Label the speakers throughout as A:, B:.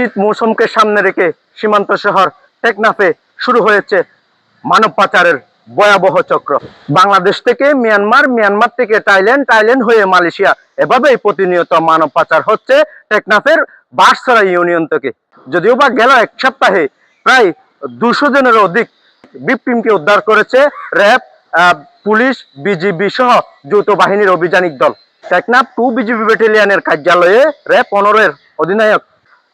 A: শীত মৌসুমকে সামনে রেখে সীমান্ত শহর টেকনাফে শুরু হয়েছে মানব পাচারের ভয়াবহ চক্র। বাংলাদেশ থেকে মিয়ানমার মিয়ানমার থেকে থাইল্যান্ড থাইল্যান্ড হয়ে মালয়েশিয়া। এভাবেই প্রতিনিয়ত মানব পাচার হচ্ছে টেকনাফের বাঁশছড়া ইউনিয়ন থেকে। যদিও বা গেল এক সপ্তাহে প্রায় দুশো জনের অধিক বিপিমকে উদ্ধার করেছে র্যাব পুলিশ, বিজিবি সহ যৌথ বাহিনীর অভিযানিক দল। টেকনাফ টু বিজিবি ব্যাটালিয়নের কার্যালয়ে র্যাব পনেরোর অধিনায়ক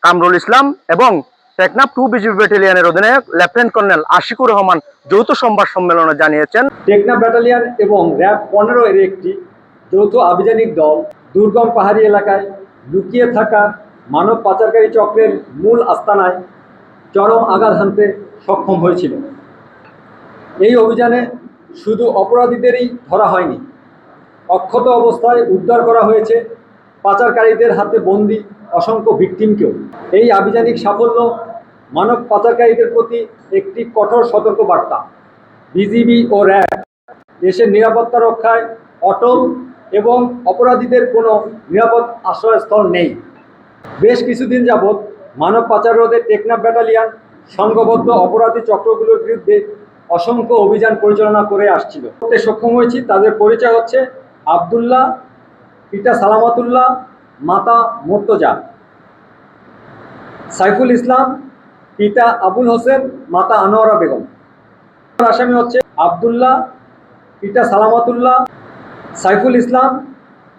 A: কামরুল ইসলাম এবং টেকনাফ টু বিজিবি ব্যাটালিয়নের অধিনায়ক লেফটেন্যান্ট কর্নেল আশিকুর রহমান যৌথ সংবাদ সম্মেলনে জানিয়েছেন
B: টেকনা ব্যাটালিয়ান এবং র্যাব পনেরো এর একটি যৌথ আভিযানিক দল দুর্গম পাহাড়ি এলাকায় লুকিয়ে থাকা মানব পাচারকারী চক্রের মূল আস্তানায় চরম আঘাত হানতে সক্ষম হয়েছিল। এই অভিযানে শুধু অপরাধীদেরই ধরা হয়নি, অক্ষত অবস্থায় উদ্ধার করা হয়েছে পাচারকারীদের হাতে বন্দি অসংখ্য ভিকটিমকেও। এই আভিযানিক সাফল্য মানব পাচারকারীদের প্রতি একটি কঠোর সতর্ক বার্তা বিজিবি ও র্যাব দেশের নিরাপত্তা রক্ষায় অটল এবং অপরাধীদের কোনো নিরাপদ আশ্রয়স্থল নেই। বেশ কিছুদিন যাবৎ মানব পাচার রোধে টেকনাফ ব্যাটালিয়ান সংঘবদ্ধ অপরাধী চক্রগুলোর বিরুদ্ধে অসংখ্য অভিযান পরিচালনা করে আসছিল। সক্ষম হয়েছি, তাদের পরিচয় হচ্ছে আবদুল্লাহ, পিতা সালামাতুল্লাহ মাতা মোর্তজা। সাইফুল ইসলাম, পিতা আবুল হোসেন, মাতা আনোয়ারা বেগম। আসামি হচ্ছে আবদুল্লাহ, পিতা সালামাতুল্লাহ, সাইফুল ইসলাম,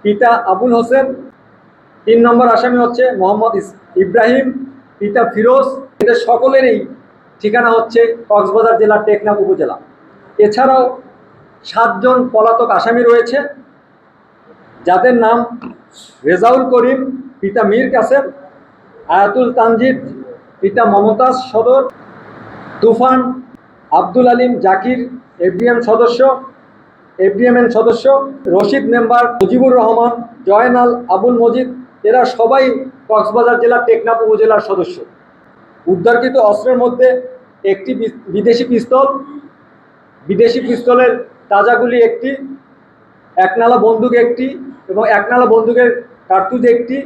B: পিতা আবুল হোসেন। তিন নম্বর আসামি হচ্ছে মোহাম্মদ ইব্রাহিম, পিতা ফিরোজ। এদের সকলেরই ঠিকানা হচ্ছে কক্সবাজার জেলার টেকনাফ উপজেলা। এছাড়াও সাতজন পলাতক আসামি রয়েছে। যাদের নাম রেজাউল করিম, পিতা মীর কাসেম, আয়াতুল তানজিদ, পিতা মমতাজ সদর, তুফান, আব্দুল আলিম জাকির, এফডিএম সদস্য, এফডিএমএন সদস্য, রশিদ মেম্বার মুজিবুর রহমান, জয়নাল, আবুল মজিদ, এরা সবাই কক্সবাজার জেলার টেকনাফ উপজেলার সদস্য। উদ্ধারকৃত অস্ত্রের মধ্যে একটি বিদেশি পিস্তল, বিদেশি পিস্তলের তাজাগুলি একটি, একনালা বন্দুক একটি এবং একনালা বন্দুকের কার্তুজ একটি,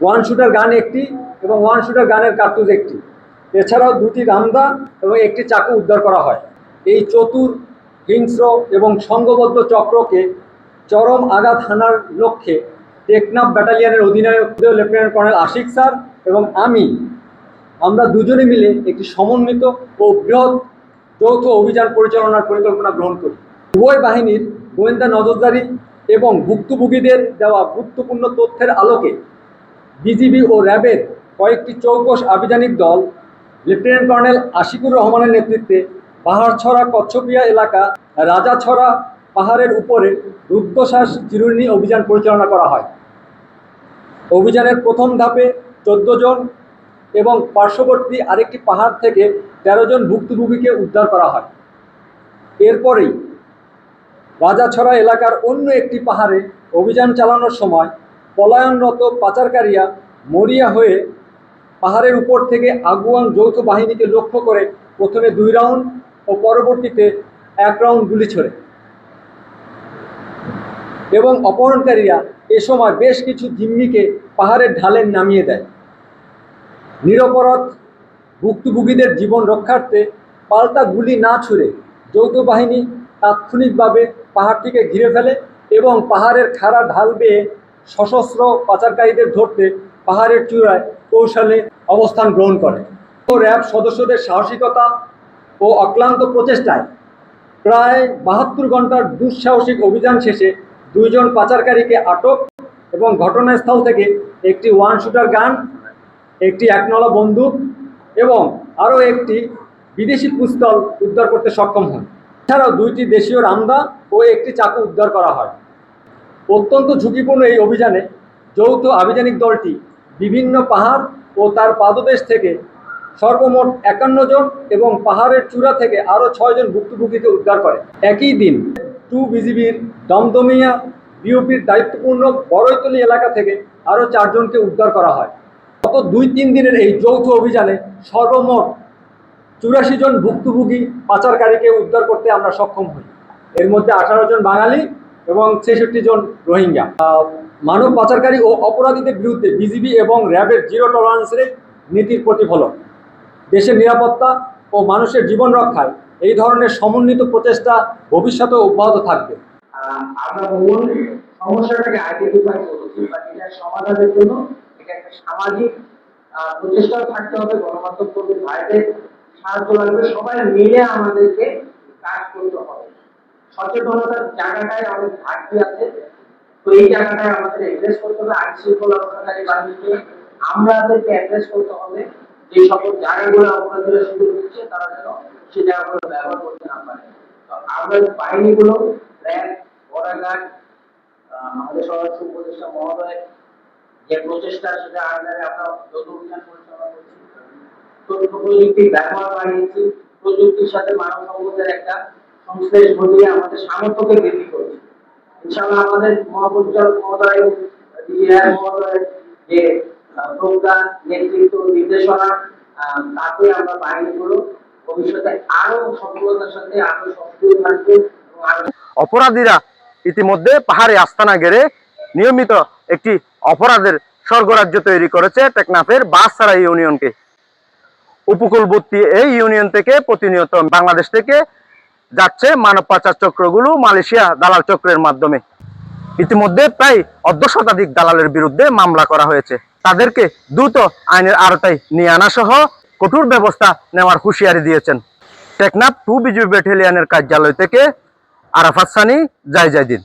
B: ওয়ান শুটার গান একটি এবং ওয়ান শুটার গানের কার্তুজ একটি। এছাড়াও দুটি রামদা এবং একটি চাকু উদ্ধার করা হয়। এই চতুর, হিংস্র এবং সংঘবদ্ধ চক্রকে চরম আঘাত হানার লক্ষ্যে টেকনাফ ব্যাটালিয়ানের অধিনায়ক লেফটেন্যান্ট কর্নেল আশিক স্যার এবং আমি, আমরা দুজনে মিলে একটি সমন্বিত ও বৃহৎ যৌথ অভিযান পরিচালনার পরিকল্পনা গ্রহণ করি। উভয় বাহিনীর গোয়েন্দা নজরদারি এবং ভুক্তভোগীদের দেওয়া গুরুত্বপূর্ণ তথ্যের আলোকে বিজিবি ও র্যাবের কয়েকটি চৌকস আভিযানিক দল, লেফটেন্যান্ট কর্নেল আশিকুর রহমানের নেতৃত্বে পাহাড়ছড়া কচ্ছপিয়া এলাকা, রাজাছড়া পাহাড়ের উপরে রুদ্রশ্বাস চিরুনি অভিযান পরিচালনা করা হয়। অভিযানের প্রথম ধাপে চোদ্দ জন এবং পার্শ্ববর্তী আরেকটি পাহাড় থেকে তেরো জন ভুক্তভোগীকে উদ্ধার করা হয়। এরপরেই রাজাছড়া এলাকার অন্য একটি পাহাড়ে অভিযান চালানোর সময় পলায়নরত পাচারকারীরা মরিয়া হয়ে পাহাড়ের উপর থেকে আগুয়ান যৌথ বাহিনীকে লক্ষ্য করে প্রথমে দুই রাউন্ড ও পরবর্তীতে এক রাউন্ড গুলি ছোড়ে। এবং অপহরণকারীরা এ সময় বেশ কিছু জিম্মিকে পাহাড়ের ঢালে নামিয়ে দেয়। নিরপরাধ ভুক্তভোগীদের জীবন রক্ষার্থে পাল্টা গুলি না ছুড়ে যৌথ বাহিনী তাৎক্ষণিকভাবে পাহাড়টিকে ঘিরে ফেলে এবং পাহাড়ের খাড়া ঢাল বেয়ে সশস্ত্র পাচারকারীদের ধরতে পাহাড়ের চূড়ায় কৌশলে অবস্থান গ্রহণ করে। ও র্যাব সদস্যদের সাহসিকতা ও অক্লান্ত প্রচেষ্টায় প্রায় বাহাত্তর ঘণ্টার দুঃসাহসিক অভিযান শেষে দুইজন পাচারকারীকে আটক এবং ঘটনাস্থল থেকে একটি ওয়ান শুটার গান, একটি একনলা বন্দুক এবং আরও একটি বিদেশি পিস্তল উদ্ধার করতে সক্ষম হন। এছাড়াও দুইটি দেশীয় রামদা ও একটি চাকু উদ্ধার করা হয়। অত্যন্ত ঝুঁকিপূর্ণ এই অভিযানে যৌথ আভিযানিক দলটি বিভিন্ন পাহাড় ও তার পাদদেশ থেকে সর্বমোট একান্ন জন এবং পাহাড়ের চূড়া থেকে আরও ছয়জন ভুক্তভোগীকে উদ্ধার করে। একই দিন টু বিজিবির দমদমিয়া বিওপির দায়িত্বপূর্ণ বড়ৈতলি এলাকা থেকে আরও চারজনকে উদ্ধার করা হয়। গত দুই তিন দিনের এই যৌথ অভিযানে সর্বমোট চুরাশি জন ভুক্তভোগী পাচারকারীকে উদ্ধার করতে আমরা সক্ষম হই। এর মধ্যে আঠারো জন বাঙালি এবং ছেষট্টি জন রোহিঙ্গা। মানব পাচারকারী ও অপরাধীদের বিরুদ্ধে বিজিবি এবং র্যাবের জিরো টলারেন্সের নীতির প্রতিফলন। দেশের নিরাপত্তা ও মানুষের জীবন রক্ষায় এই ধরনের সমন্বিত প্রচেষ্টা ভবিষ্যতে অব্যাহত থাকবে।
C: সমাধানের জন্য একটা সামাজিক আহ, প্রচেষ্টাও থাকতে হবে গণমাধ্যম ভাইদের সাহায্য লাগবে সবাই মিলে আমাদেরকে কাজ করতে হবে। সচেতনতার জায়গাটায় আমাদের ঘাটতি আছে। তো এই জায়গাটায় আমাদের অ্যাড্রেস করতে হবে আইন শৃঙ্খলা রক্ষাকারী বাহিনীকে। আমাদেরকে অ্যাড্রেস করতে হবে। যে সকল জায়গাগুলো অপরাধীরা সুযোগ দিচ্ছে তারা যেন সে জায়গাগুলো ব্যবহার করতে না পারে। তো আমরা বাহিনীগুলো র্যাব আহ, আমাদের স্বরাষ্ট্র উপদেষ্টা মহোদয় যে প্রচেষ্টা সেটা আন্ডারে আমরা যৌথ অভিযান পরিচালনা করছি প্রযুক্তির ব্যবহার বাড়িয়েছি, প্রযুক্তির সাথে মানব একটা সংশ্লেষ ঘটিয়ে আমাদের সামর্থ্যকে বৃদ্ধি করছি। আমাদের মহাপরিচালক মহোদয় মহোদয় যে নেতৃত্ব নির্দেশনা তাতে আমরা ভবিষ্যতে আরও সফলতার সাথে আরও সক্রিয় থাকবে
A: অপরাধীরা ইতিমধ্যে পাহাড়ে আস্তানা গেড়ে নিয়মিত একটি অপরাধের স্বর্গরাজ্য তৈরি করেছে টেকনাফের বাসসারা ইউনিয়নকে। উপকূলবর্তী এই ইউনিয়ন থেকে প্রতিনিয়ত বাংলাদেশ থেকে যাচ্ছে মানব পাচার চক্রগুলো মালয়েশিয়া দালাল চক্রের মাধ্যমে। ইতিমধ্যে প্রায় অর্ধ শতাধিক দালালের বিরুদ্ধে মামলা করা হয়েছে। তাদেরকে দ্রুত আইনের আওতায় নিয়ে আনা সহ কঠোর ব্যবস্থা নেওয়ার হুঁশিয়ারি দিয়েছেন। টেকনাফ টু বিজিবি ব্যাটালিয়নের কার্যালয় থেকে আরাফাত সানি দিন